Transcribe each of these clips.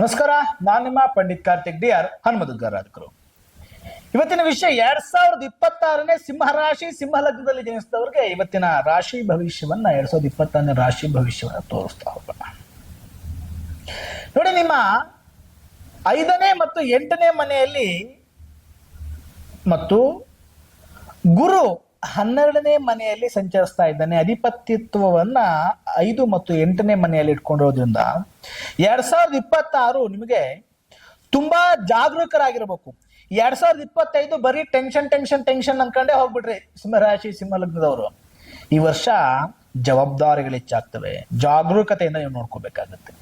ನಮಸ್ಕಾರ, ನಾನು ನಿಮ್ಮ ಪಂಡಿತ್ ಕಾರ್ತಿಕ್ ಡಿ ಆರ್ ಹನುಮದುಗ್ಗರಾಜಕರು ಇವತ್ತಿನ ವಿಷಯ ಎರಡ್ ಸಾವಿರದ ಇಪ್ಪತ್ತಾರನೇ ಸಿಂಹ ರಾಶಿ, ಸಿಂಹ ಲಗ್ನದಲ್ಲಿ ಜನಿಸಿದವರಿಗೆ ಇವತ್ತಿನ ರಾಶಿ ಭವಿಷ್ಯವನ್ನ ಎರಡ್ ಸಾವಿರದ ಇಪ್ಪತ್ತಾರನೇ ರಾಶಿ ಭವಿಷ್ಯವನ್ನ ತೋರಿಸ್ತಾ ಹೋಗೋಣ. ನೋಡಿ, ನಿಮ್ಮ ಐದನೇ ಮತ್ತು ಎಂಟನೇ ಮನೆಯಲ್ಲಿ ಮತ್ತು ಗುರು ಹನ್ನೆರಡನೇ ಮನೆಯಲ್ಲಿ ಸಂಚರಿಸ್ತಾ ಇದ್ದಾನೆ. ಅಧಿಪತ್ಯತ್ವವನ್ನ ಐದು ಮತ್ತು ಎಂಟನೇ ಮನೆಯಲ್ಲಿ ಇಟ್ಕೊಂಡಿರೋದ್ರಿಂದ ಎರಡ್ ಸಾವಿರದ ಇಪ್ಪತ್ತಾರು ನಿಮಗೆ ತುಂಬಾ ಜಾಗರೂಕರಾಗಿರ್ಬೇಕು. ಎರಡ್ ಸಾವಿರದ ಇಪ್ಪತ್ತೈದು ಬರೀ ಟೆನ್ಷನ್ ಟೆನ್ಷನ್ ಟೆನ್ಷನ್ ಅನ್ಕೊಂಡೇ ಹೋಗ್ಬಿಡ್ರಿ ಸಿಂಹರಾಶಿ ಸಿಂಹ ಲಗ್ನದವರು. ಈ ವರ್ಷ ಜವಾಬ್ದಾರಿಗಳು ಹೆಚ್ಚಾಗ್ತವೆ. ಜಾಗರೂಕತೆಯಿಂದ ನೀವು ನೋಡ್ಕೋಬೇಕಾಗತ್ತೆ.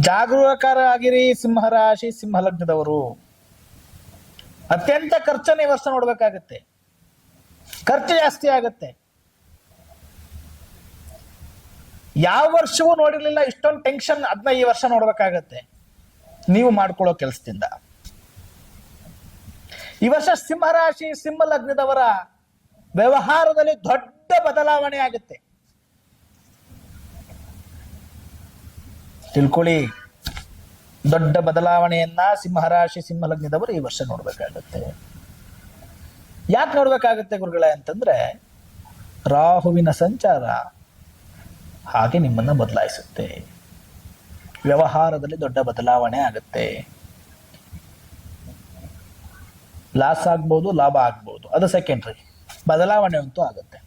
ಜಾಗರೂಕರಾಗಿರಿ ಸಿಂಹರಾಶಿ ಸಿಂಹ ಲಗ್ನದವರು. ಅತ್ಯಂತ ಖರ್ಚನ್ನ ಈ ವರ್ಷ ನೋಡ್ಬೇಕಾಗತ್ತೆ. ಖರ್ಚು ಜಾಸ್ತಿ ಆಗತ್ತೆ. ಯಾವ ವರ್ಷವೂ ನೋಡಿರ್ಲಿಲ್ಲ, ಇಷ್ಟೊಂದು ಟೆನ್ಷನ್ ಅದನ್ನ ಈ ವರ್ಷ ನೋಡ್ಬೇಕಾಗತ್ತೆ. ನೀವು ಮಾಡ್ಕೊಳ್ಳೋ ಕೆಲಸದಿಂದ. ಈ ವರ್ಷ ಸಿಂಹರಾಶಿ ಸಿಂಹ ಲಗ್ನದವರ ವ್ಯವಹಾರದಲ್ಲಿ ದೊಡ್ಡ ಬದಲಾವಣೆ ಆಗುತ್ತೆ. ತಿಳ್ಕೊಳ್ಳಿ, ದೊಡ್ಡ ಬದಲಾವಣೆಯನ್ನ ಸಿಂಹರಾಶಿ ಸಿಂಹ ಲಗ್ನದವರು ಈ ವರ್ಷ ನೋಡ್ಬೇಕಾಗತ್ತೆ. ಯಾಕೆ ನೋಡ್ಬೇಕಾಗತ್ತೆ ಗುರುಗಳೇ ಅಂತಂದ್ರೆ, ರಾಹುವಿನ ಸಂಚಾರ ಹಾಗೆ ನಿಮ್ಮನ್ನ ಬದಲಾಯಿಸುತ್ತೆ. ವ್ಯವಹಾರದಲ್ಲಿ ದೊಡ್ಡ ಬದಲಾವಣೆ ಆಗುತ್ತೆ. ಲಾಸ್ ಆಗ್ಬೋದು, ಲಾಭ ಆಗ್ಬೋದು. ಅದು ಸೆಕೆಂಡ್ರಿ ಬದಲಾವಣೆ ಅಂತೂ ಆಗುತ್ತೆ.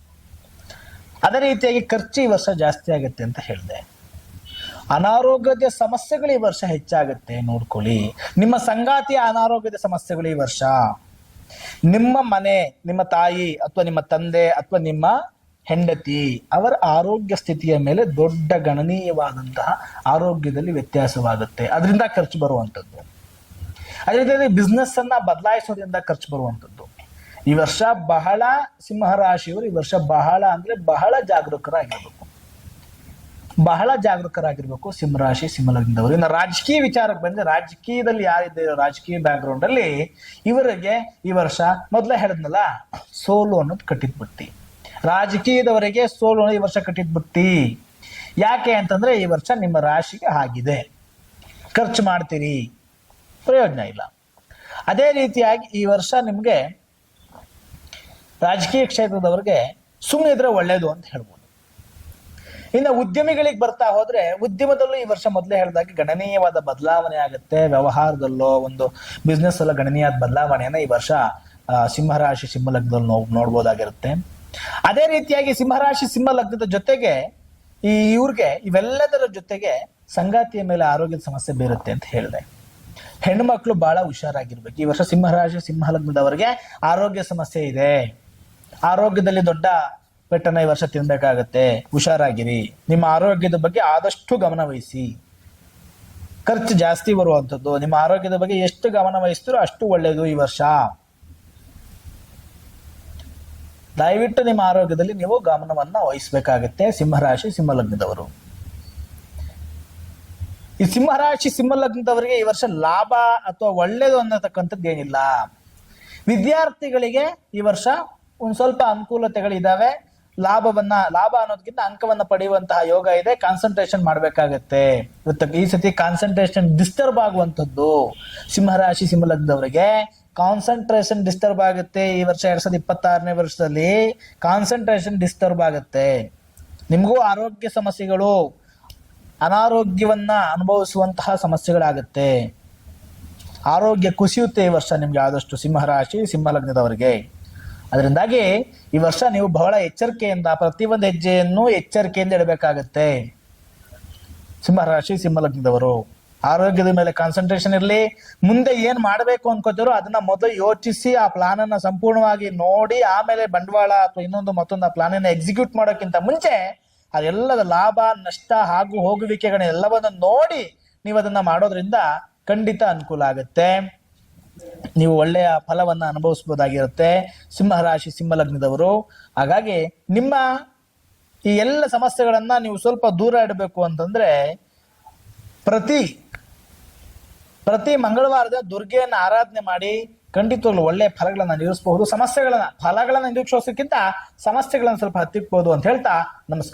ಅದೇ ರೀತಿಯಾಗಿ ಖರ್ಚು ಈ ವರ್ಷ ಜಾಸ್ತಿ ಆಗುತ್ತೆ ಅಂತ ಹೇಳಿದೆ. ಅನಾರೋಗ್ಯದ ಸಮಸ್ಯೆಗಳು ಈ ವರ್ಷ ಹೆಚ್ಚಾಗುತ್ತೆ, ನೋಡ್ಕೊಳ್ಳಿ. ನಿಮ್ಮ ಸಂಗಾತಿಯ ಅನಾರೋಗ್ಯದ ಸಮಸ್ಯೆಗಳು ಈ ವರ್ಷ. ನಿಮ್ಮ ಮನೆ, ನಿಮ್ಮ ತಾಯಿ, ಅಥವಾ ನಿಮ್ಮ ತಂದೆ, ಅಥವಾ ನಿಮ್ಮ ಹೆಂಡತಿ ಅವರ ಆರೋಗ್ಯ ಸ್ಥಿತಿಯ ಮೇಲೆ ದೊಡ್ಡ ಗಣನೀಯವಾದಂತಹ ಆರೋಗ್ಯದಲ್ಲಿ ವ್ಯತ್ಯಾಸವಾಗುತ್ತೆ. ಅದರಿಂದ ಖರ್ಚು ಬರುವಂಥದ್ದು. ಅದೇ ರೀತಿಯಲ್ಲಿ ಬಿಸ್ನೆಸ್ ಅನ್ನ ಬದಲಾಯಿಸೋದ್ರಿಂದ ಖರ್ಚು ಬರುವಂಥದ್ದು. ಈ ವರ್ಷ ಬಹಳ ಸಿಂಹರಾಶಿಯವರು ಈ ವರ್ಷ ಬಹಳ ಅಂದ್ರೆ ಬಹಳ ಜಾಗರೂಕರಾಗಿರ್ಬೇಕು. ಬಹಳ ಜಾಗರೂಕರಾಗಿರ್ಬೇಕು ಸಿಂಹರಾಶಿ, ಸಿಂಹಲಗ್ನದವರು. ಇನ್ನು ರಾಜಕೀಯ ವಿಚಾರಕ್ಕೆ ಬಂದ್ರೆ ರಾಜಕೀಯದಲ್ಲಿ ಯಾರಿದ್ದಾರೆ ರಾಜಕೀಯ ಬ್ಯಾಕ್ಗ್ರೌಂಡ್ ಅಲ್ಲಿ ಇವರಿಗೆ ಈ ವರ್ಷ ಮೊದಲೇ ಹೇಳಿದ್ನಲ್ಲ, ಸೋಲು ಅನ್ನೋದು ಕಟ್ಟಿದ್ ಬಿಟ್ಟಿ ರಾಜಕೀಯದವರಿಗೆ ಸೋಲು ಈ ವರ್ಷ ಕಟ್ಟಿದ್ ಬಿಟ್ಟಿ ಯಾಕೆ ಅಂತಂದ್ರೆ ಈ ವರ್ಷ ನಿಮ್ಮ ರಾಶಿಗೆ ಆಗಿದೆ. ಖರ್ಚು ಮಾಡ್ತೀರಿ. ಪ್ರಯೋಜನ ಇಲ್ಲ. ಅದೇ ರೀತಿಯಾಗಿ ಈ ವರ್ಷ ನಿಮಗೆ ರಾಜಕೀಯ ಕ್ಷೇತ್ರದವ್ರಿಗೆ ಸುಮ್ಮನೆ ಇದ್ರೆ ಒಳ್ಳೇದು ಅಂತ ಹೇಳ್ಬೋದು. ಇನ್ನು ಉದ್ಯಮಿಗಳಿಗೆ ಬರ್ತಾ ಹೋದ್ರೆ ಉದ್ಯಮದಲ್ಲೂ ಈ ವರ್ಷ ಮೊದಲೇ ಹೇಳಿದಾಗ ಗಣನೀಯವಾದ ಬದಲಾವಣೆ ಆಗುತ್ತೆ. ವ್ಯವಹಾರದಲ್ಲೋ ಒಂದು ಬಿಸ್ನೆಸ್ ಅಲ್ಲ ಗಣನೀಯ ಬದಲಾವಣೆಯನ್ನ ಈ ವರ್ಷ ಸಿಂಹರಾಶಿ ಸಿಂಹ ಲಗ್ನದಲ್ಲಿ ನೋ, ನೋಡ್ಬೋದಾಗಿರುತ್ತೆ. ಅದೇ ರೀತಿಯಾಗಿ ಸಿಂಹರಾಶಿ ಸಿಂಹ ಲಗ್ನದ ಜೊತೆಗೆ ಈ ಇವ್ರಿಗೆ ಇವೆಲ್ಲದರ ಜೊತೆಗೆ ಸಂಗಾತಿಯ ಮೇಲೆ ಆರೋಗ್ಯದ ಸಮಸ್ಯೆ ಬೀರುತ್ತೆ ಅಂತ ಹೇಳಿದೆ. ಹೆಣ್ಮಕ್ಳು ಬಹಳ ಹುಷಾರಾಗಿರ್ಬೇಕು. ಈ ವರ್ಷ ಸಿಂಹರಾಶಿ ಸಿಂಹ ಲಗ್ನದವರಿಗೆ ಆರೋಗ್ಯ ಸಮಸ್ಯೆ ಇದೆ. ಆರೋಗ್ಯದಲ್ಲಿ ದೊಡ್ಡ ಪೆಟ್ಟನ ಈ ವರ್ಷ ತಿನ್ಬೇಕಾಗತ್ತೆ. ಹುಷಾರಾಗಿರಿ. ನಿಮ್ಮ ಆರೋಗ್ಯದ ಬಗ್ಗೆ ಆದಷ್ಟು ಗಮನ ವಹಿಸಿ. ಖರ್ಚು ಜಾಸ್ತಿ ಬರುವಂಥದ್ದು. ನಿಮ್ಮ ಆರೋಗ್ಯದ ಬಗ್ಗೆ ಎಷ್ಟು ಗಮನ ವಹಿಸ್ತೀರೋ ಅಷ್ಟು ಒಳ್ಳೆಯದು ಈ ವರ್ಷ. ದಯವಿಟ್ಟು ನಿಮ್ಮ ಆರೋಗ್ಯದಲ್ಲಿ ನೀವು ಗಮನವನ್ನ ವಹಿಸಬೇಕಾಗುತ್ತೆ. ಸಿಂಹರಾಶಿ ಸಿಂಹಲಗ್ನದವರು. ಈ ಸಿಂಹರಾಶಿ ಸಿಂಹಲಗ್ನದವರಿಗೆ ಈ ವರ್ಷ ಲಾಭ ಅಥವಾ ಒಳ್ಳೇದು ಅನ್ನತಕ್ಕಂಥದ್ದು ಏನಿಲ್ಲ. ವಿದ್ಯಾರ್ಥಿಗಳಿಗೆ ಈ ವರ್ಷ ಒಂದ್ ಸ್ವಲ್ಪ ಅನುಕೂಲತೆಗಳಿದಾವೆ. ಲಾಭವನ್ನ, ಲಾಭ ಅನ್ನೋದಕ್ಕಿಂತ ಅಂಕವನ್ನ ಪಡೆಯುವಂತಹ ಯೋಗ ಇದೆ. ಕಾನ್ಸಂಟ್ರೇಷನ್ ಮಾಡ್ಬೇಕಾಗತ್ತೆ. ಈ ಸತಿ ಕಾನ್ಸಂಟ್ರೇಷನ್ ಡಿಸ್ಟರ್ಬ್ ಆಗುವಂಥದ್ದು ಸಿಂಹರಾಶಿ ಸಿಂಹ ಲಗ್ನದವರಿಗೆ ಕಾನ್ಸಂಟ್ರೇಷನ್ ಡಿಸ್ಟರ್ಬ್ ಆಗುತ್ತೆ ಈ ವರ್ಷ ಎರಡ್ ಸಾವಿರದ ಇಪ್ಪತ್ತಾರನೇ ವರ್ಷದಲ್ಲಿ ಕಾನ್ಸಂಟ್ರೇಷನ್ ಡಿಸ್ಟರ್ಬ್ ಆಗುತ್ತೆ. ನಿಮಗೂ ಆರೋಗ್ಯ ಸಮಸ್ಯೆಗಳು, ಅನಾರೋಗ್ಯವನ್ನ ಅನುಭವಿಸುವಂತಹ ಸಮಸ್ಯೆಗಳಾಗುತ್ತೆ. ಆರೋಗ್ಯ ಕುಸಿಯುತ್ತೆ ಈ ವರ್ಷ ನಿಮ್ಗೆ ಆದಷ್ಟು ಸಿಂಹರಾಶಿ ಸಿಂಹ ಲಗ್ನದವರಿಗೆ ಅದರಿಂದಾಗಿ ಈ ವರ್ಷ ನೀವು ಬಹಳ ಎಚ್ಚರಿಕೆಯಿಂದ, ಪ್ರತಿಯೊಂದು ಹೆಜ್ಜೆಯನ್ನು ಎಚ್ಚರಿಕೆಯಿಂದ ಇಡಬೇಕಾಗತ್ತೆ. ಸಿಂಹರಾಶಿ ಸಿಂಹ ಲಗ್ನದವರು ಆರೋಗ್ಯದ ಮೇಲೆ ಕಾನ್ಸಂಟ್ರೇಷನ್ ಇರಲಿ, ಮುಂದೆ ಏನ್ ಮಾಡಬೇಕು ಅನ್ಕೋತಿರೋ ಅದನ್ನ ಮೊದಲು ಯೋಚಿಸಿ, ಆ ಪ್ಲಾನ್ ಅನ್ನ ಸಂಪೂರ್ಣವಾಗಿ ನೋಡಿ, ಆಮೇಲೆ ಬಂಡವಾಳ ಅಥವಾ ಇನ್ನೊಂದು ಮತ್ತೊಂದು ಪ್ಲಾನ್ ಅನ್ನ ಎಕ್ಸಿಕ್ಯೂಟ್ ಮಾಡೋಕ್ಕಿಂತ ಮುಂಚೆ ಅದೆಲ್ಲದ ಲಾಭ, ನಷ್ಟ ಹಾಗೂ ಹೋಗುವಿಕೆಗಳನ್ನೆಲ್ಲವನ್ನ ನೋಡಿ ನೀವು ಅದನ್ನ ಮಾಡೋದ್ರಿಂದ ಖಂಡಿತ ಅನುಕೂಲ ಆಗುತ್ತೆ. ನೀವು ಒಳ್ಳೆಯ ಫಲವನ್ನ ಅನುಭವಿಸಬಹುದಾಗಿರುತ್ತೆ ಸಿಂಹರಾಶಿ ಸಿಂಹ ಲಗ್ನದವರು ಹಾಗಾಗಿ ನಿಮ್ಮ ಈ ಎಲ್ಲ ಸಮಸ್ಯೆಗಳನ್ನ ನೀವು ಸ್ವಲ್ಪ ದೂರ ಇಡಬೇಕು ಅಂತಂದ್ರೆ ಪ್ರತಿ ಪ್ರತಿ ಮಂಗಳವಾರದ ದುರ್ಗೆಯನ್ನ ಆರಾಧನೆ ಮಾಡಿ ಖಂಡಿತವಾಗ್ಲು ಒಳ್ಳೆಯ ಫಲಗಳನ್ನ ನಿಲ್ಲಿಸಬಹುದು ಸಮಸ್ಯೆಗಳನ್ನ, ಫಲಗಳನ್ನ ನಿರೀಕ್ಷಿಸೋದಕ್ಕಿಂತ ಸಮಸ್ಯೆಗಳನ್ನ ಸ್ವಲ್ಪ ಹತ್ತಿಕ್ಬೋದು ಅಂತ ಹೇಳ್ತಾ ನಮಸ್ಕಾರ.